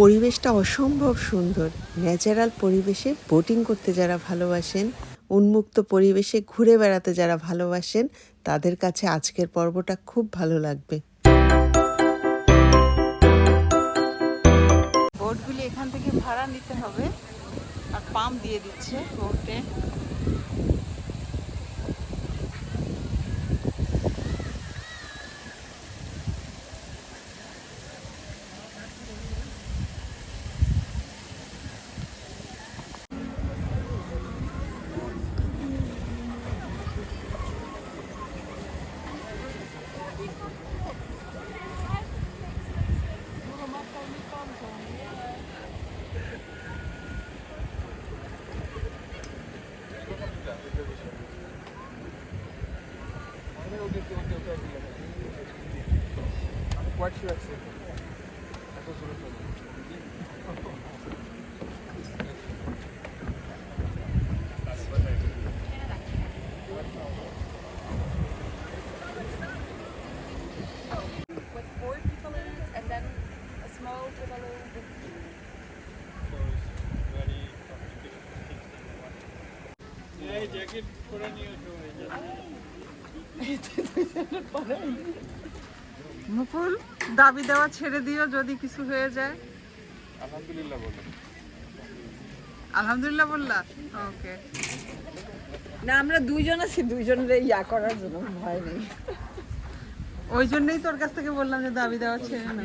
পরিবেশটা অসম্ভব সুন্দর। ন্যাচারাল পরিবেশে বোটিং করতে যারা ভালোবাসেন, উন্মুক্ত পরিবেশে ঘুরে বেড়াতে যারা ভালোবাসেন, তাদের কাছে আজকের পর্বটা খুব ভালো লাগবে। বোটগুলি এখান থেকে ভাড়া নিতে হবে, আর পাম্প দিয়ে দিচ্ছে বোটে। আমি কয়েক শিওর আছি এত জোরে চলে jacket for a new মুকুল দাবি দেওয়া ছেড়ে দিও যদি কিছু হয়ে যায়। আলহামদুলিল্লাহ বলো। আলহামদুলিল্লাহ বললা? ওকে। না আমরা দুইজন আছি দুইজনের ইয়া করার জন্য ভয় নেই। ওই জন্যই তোর কাছ থেকে বললাম যে দাবি দেওয়া ছেড়ে না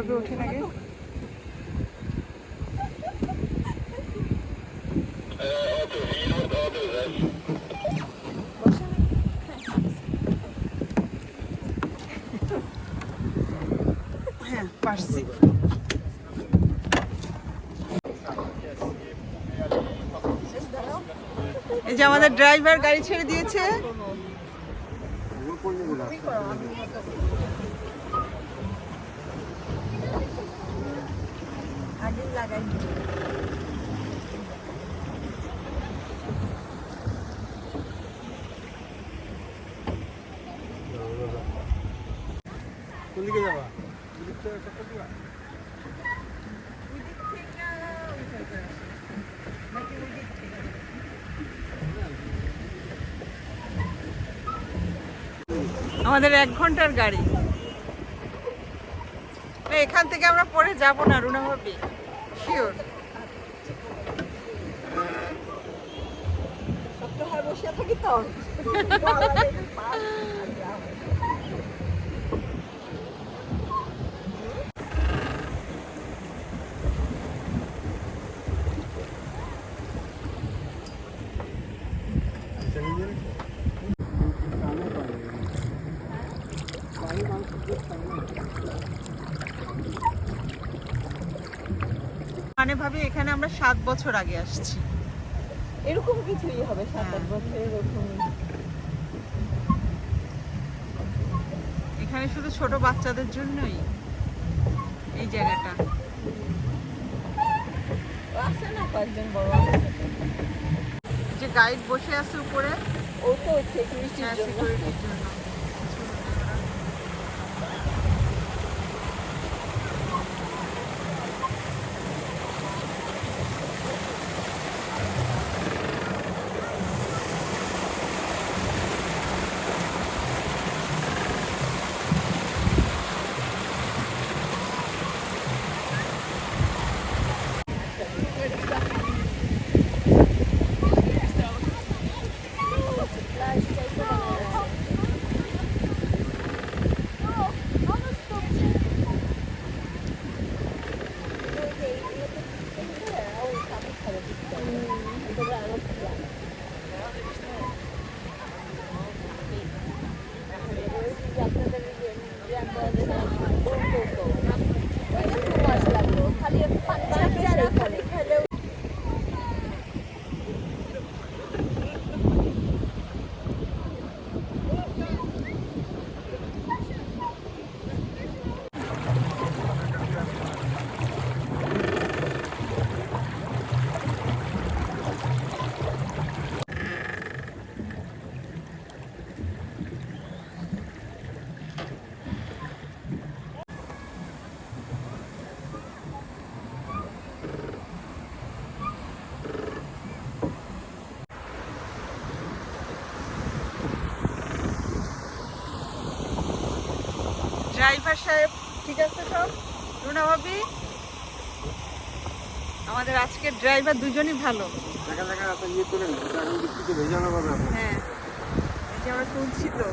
নীলাভাবে ওঠে নাকি? হ্যাঁ এই যে আমাদের ড্রাইভার গাড়ি ছেড়ে দিয়েছে। লাগাই। কোন দিকে যাবা আমাদের এক ঘণ্টার গাড়ি। এখান থেকে আমরা পরে যাব না রুনা ভাবি। শিওর সপ্তাহে বসে থাকি তো মানে ভাবি এখানে আমরা সাত বছর আগে আসছি। এরকম কিছুই হবে সাত আট হ্যাঁ। বছর এরকমই এখানে শুধু ছোট বাচ্চাদের জন্যই এই জায়গাটা। আছে না কয়েকজন বড় যে গাইড বসে আছে উপরে ও তো সিকিউরিটির হ্যাঁ, জন্য। ড্রাইভার সাহেব ঠিক আছে সব? রুনা ভাবি? আমাদের আজকের ড্রাইভার দুজনই ভালো। ইয়ে হ্যাঁ। এই যে আমরা শুনছি তো।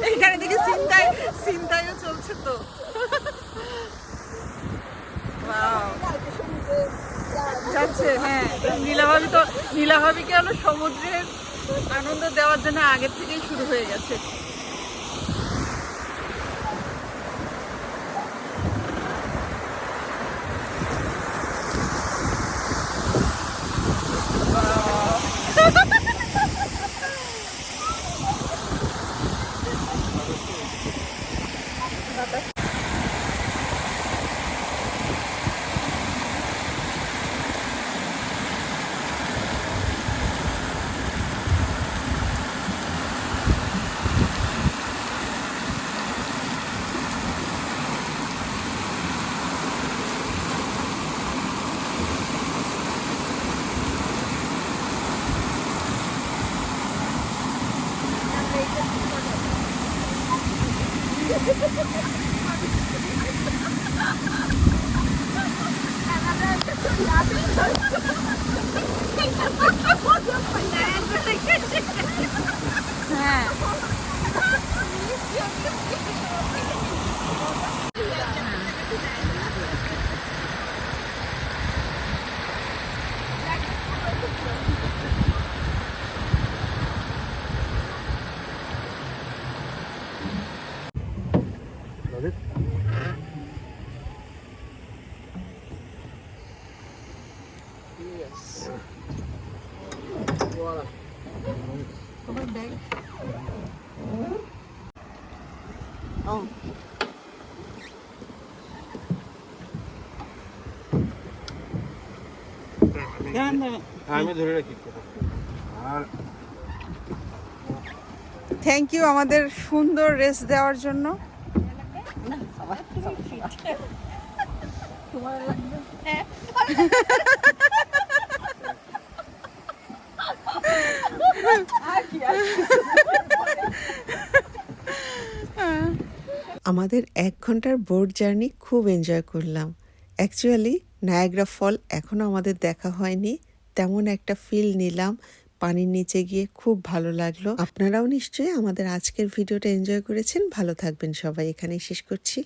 দেখি চিন্তায় চিন্তায়ও চলছে তো। যাচ্ছে হ্যাঁ। নীলাভাবি তো নীলাভাবিকে হলো সমুদ্রের আনন্দ দেওয়ার জন্য আগের থেকেই শুরু হয়ে গেছে। Oh. দাঁড়ান, দাঁড়ান। আমি ধরে রাখি আর থ্যাংক ইউ আমাদের সুন্দর রেস্ট দেওয়ার জন্য আমাদের এক ঘণ্টার বোট জার্নি খুব এনজয় করলাম। অ্যাকচুয়ালি নায়াগ্রা ফল এখনও আমাদের দেখা হয়নি। তেমন একটা ফিল নিলাম। পানির নিচে গিয়ে খুব ভালো লাগল। আপনারাও নিশ্চয়ই আমাদের আজকের ভিডিওটা এনজয় করেছেন। ভালো থাকবেন সবাই। এখানেই শেষ করছি।